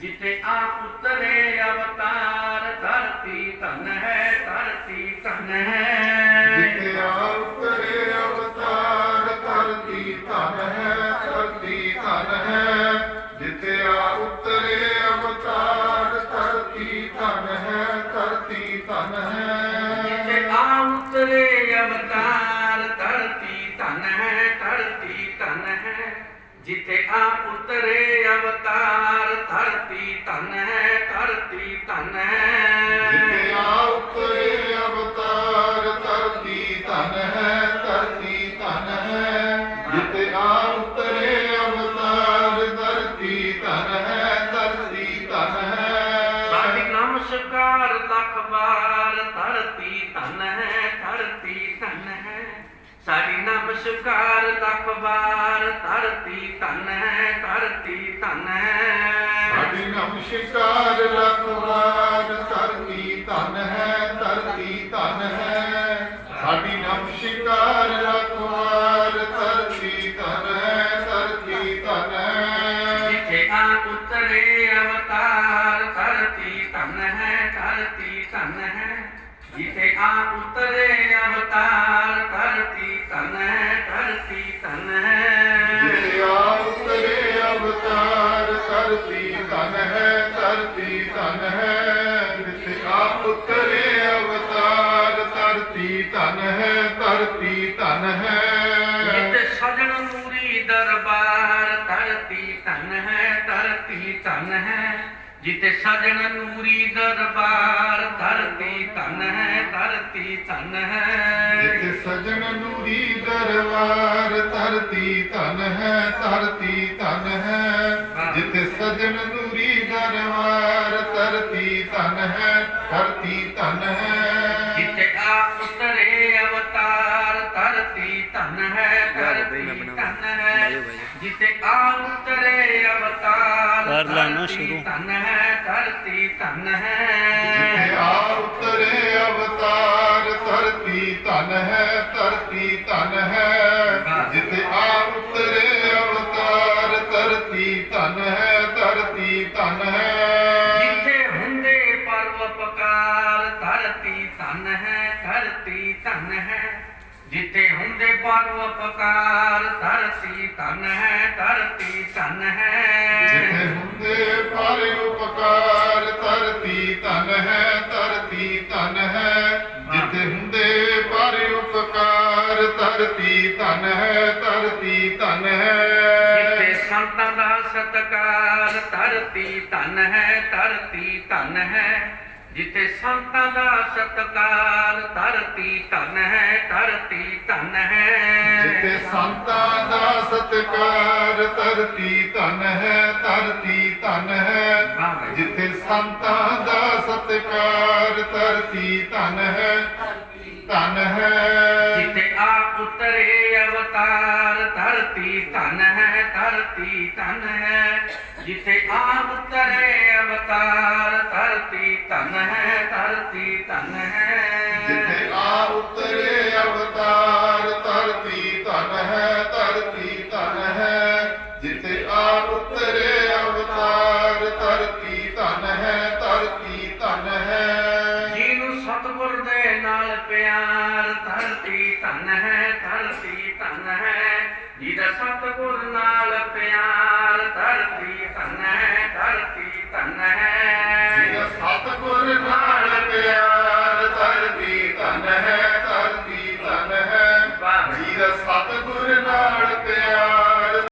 ਜਿਤੇ ਆਪ ਉਤਰੇ ਅਵਤਾਰ ਧਰਤੀ ਧਨ ਹੈ ਧਰਤੀ ਧਨ ਹੈ। ਜਿਤੇ ਆ ਉਤਰੇ ਅਵਤਾਰ ਧਰਤੀ ਧਨ ਹੈ ਧਰਤੀ ਧਨ ਹੈ। ਜਿਤੇ ਆ ਉਤਰੇ ਅਵਤਾਰ ਧਰਤੀ ਧਨ ਹੈ ਧਰਤੀ ਧਨ ਹੈ। ਜਿਤੇ ਆ ਉਤਰੇ ਅਵਤਾਰ ਧਰਤੀ ਧਨ ਹੈ ਧਰਤੀ ਧਨ ਹੈ। ਜਿਤੇ ਆ ਉਤਰੇ ਅਵਤਾਰ ਧਰਤੀ ਧਨ ਹੈ ਧਰਤੀ ਧਨ। ਹੈ ਜਿਤੇ ਆ ਉਤਰੇ ਅਵਤਾਰ ਧਰਤੀ ਧਨ ਹੈ ਧਰਤੀ ਧਨ। ਹੈ ਜਿਤੇ ਆ ਉਤਰੇ ਅਵਤਾਰ ਧਰਤੀ ਧਨ ਹੈ ਧਰਤੀ ਧਨ। ਹੈ ਸਾਡੀ ਨਮਸਕਾਰ ਲੱਖ ਵਾਰ ਧਰਤੀ ਧਨ ਹੈ ਧਰਤੀ ਧਨ। ਹੈ ਸਾਡੀ ਨਮਸਕਾਰ ਲੱਖ ਵਾਰ ਧਰਤੀ ਧਨ ਹੈ ਧਰਤੀ ਧਨ ਹੈ। ਸਾਡੀ ਨਮਸਕਾਰ ਲਖਵਾਰ ਧਰਤੀ ਧਨ ਹੈ ਧਰਤੀ ਧਨ ਹੈ। ਸਾਡੀ ਨਮਸਕਾਰ ਲਖਵਾਰ ਧਰਤੀ ਧਨ ਹੈ ਧਰਤੀ ਧਨ ਹੈ। ਜਿਥੇ ਆ ਉਤਰੇ ਅਵਤਾਰ ਧਰਤੀ ਧਨ ਹੈ ਧਰਤੀ ਧਨ ਹੈ। ਜਿਥੇ ਆ ਉਤਰੇ ਅਵਤਾਰ, ਧਰਤੀ ਧਨ ਹੈ ਧਰਤੀ ਧਨ। ਹੈ ਜਿਤੇ ਆ ਉਤਰੇ ਅਵਤਾਰ, ਧਰਤੀ ਧਨ ਹੈ ਧਰਤੀ ਧਨ। ਹੈ ਜਿਤੇ ਆ ਉਤਰੇ ਅਵਤਾਰ, ਧਰਤੀ ਧਨ ਹੈ ਧਰਤੀ ਧਨ। ਹੈ ਜਿਤੇ ਸਜਣ ਨੂਰੀ ਦਰਬਾਰ ਧਰਤੀ ਧਨ ਹੈ ਧਰਤੀ ਧਨ ਹੈ। ਜਿਤੇ ਸਜਣ ਨੂਰੀ ਦਰਬਾਰ ਧਰਤੀ ਧਨ ਹੈ ਧਰਤੀ ਧਨ ਹੈ। ਜਿਤੇ ਸਜਣ ਨੂਰੀ ਦਰਬਾਰ ਧਰਤੀ ਧਨ ਹੈ ਧਰਤੀ ਧਨ ਹੈ। ਜਿਤੇ ਆ ਉਤਰੇ ਅਵਤਾਰ ਧਰਤੀ ਧਨ ਹੈ ਧਰਤੀ ਧਨ ਹੈ। ਜਿਤੇ ਆ ਉਤਰੇ ਅਵਤਾਰ ਕਰ ਲੈਣਾ ਸ਼ੁਰੂ। ਧਨ ਹੈ ਧਰਤੀ ਧਨ ਹੈ ਜਿੱਥੇ ਆ ਉਤਰੇ ਅਵਤਾਰ, ਧਰਤੀ ਧਨ ਹੈ, ਧਰਤੀ ਧਨ ਹੈ ਜਿੱਥੇ ਆ ਉਤਰੇ ਅਵਤਾਰ, ਧਰਤੀ ਧਨ ਹੈ, ਧਰਤੀ ਧਨ ਹੈ ਜਿੱਥੇ ਹੁੰਦੇ ਪਰਉਪਕਾਰ ਧਰਤੀ ਧਨ ਹੈ ਧਰਤੀ ਧਨ ਜਿਥੇ ਹੈ ਹੁੰਦੇ ਪਰ ਉਪਕਾਰ ਧਰਤੀ ਧਨ ਹੈ ਧਰਤੀ ਧਨ ਹੈ। ਜਿਥੇ ਹੁੰਦੇ ਪਰ ਉਪਕਾਰ ਧਰਤੀ ਧਨ ਹੈ ਧਰਤੀ ਧਨ ਜਿੱਥੇ ਹੈ ਸੰਤਾਂ ਦਾ ਸਤਕਾਰ ਧਰਤੀ ਧਨ ਹੈ ਧਰਤੀ ਧਨ ਹੈ। ਜਿੱਥੇ ਸੰਤਾਂ ਦਾ ਸਤਕਾਰ ਧਰਤੀ ਧਨ ਹੈ ਧਰਤੀ ਧਨ ਹੈ। ਜਿਥੇ ਸੰਤਾਂ ਦਾ ਸਤਕਾਰ ਧਰਤੀ ਧਨ ਹੈ ਧਰਤੀ ਧਨ ਹੈ। ਜਿਥੇ ਸੰਤਾਂ ਦਾ ਸਤਕਾਰ ਧਰਤੀ ਧਨ ਹੈ ਧਨ ਹੈ। ਜਿੱਥੇ ਆ ਉਤਰੇ ਅਵਤਾਰ ਧਰਤੀ ਧਨ ਹੈ ਧਰਤੀ ਧਨ ਹੈ ਜਿੱਥੇ ਆ ਉਤਰੇ ਅਵਤਾਰ ਧਰਤੀ ਧਨ ਹੈ ਧਰਤੀ ਧਨ ਹੈ ਜਿਥੇ ਆ ਉਤਰੇ ਅਵਤਾਰ ਧਰਤੀ ਧਨ ਹੈ ਧਰਤੀ ਧਨ ਹੈ ਜਿਥੇ ਆ ਉਤਰੇ ਅਵਤਾਰ ਧਰਤੀ ਧਨ ਹੈ ਧਰਤੀ ਧਨ ਹੈ ਜਿਹਨੂੰ ਸਤਿਗੁਰ ਦੇ ਨਾਲ ਪਿਆਰ ਧਰਤੀ ਧਨ ਹੈ ਧਰਤੀ ਧਨ ਹੈ ਜਿਹਦਾ ਸਤਿਗੁਰ ਨਾਲ ਪਿਆਰ ਧਰਤੀ ਧਨ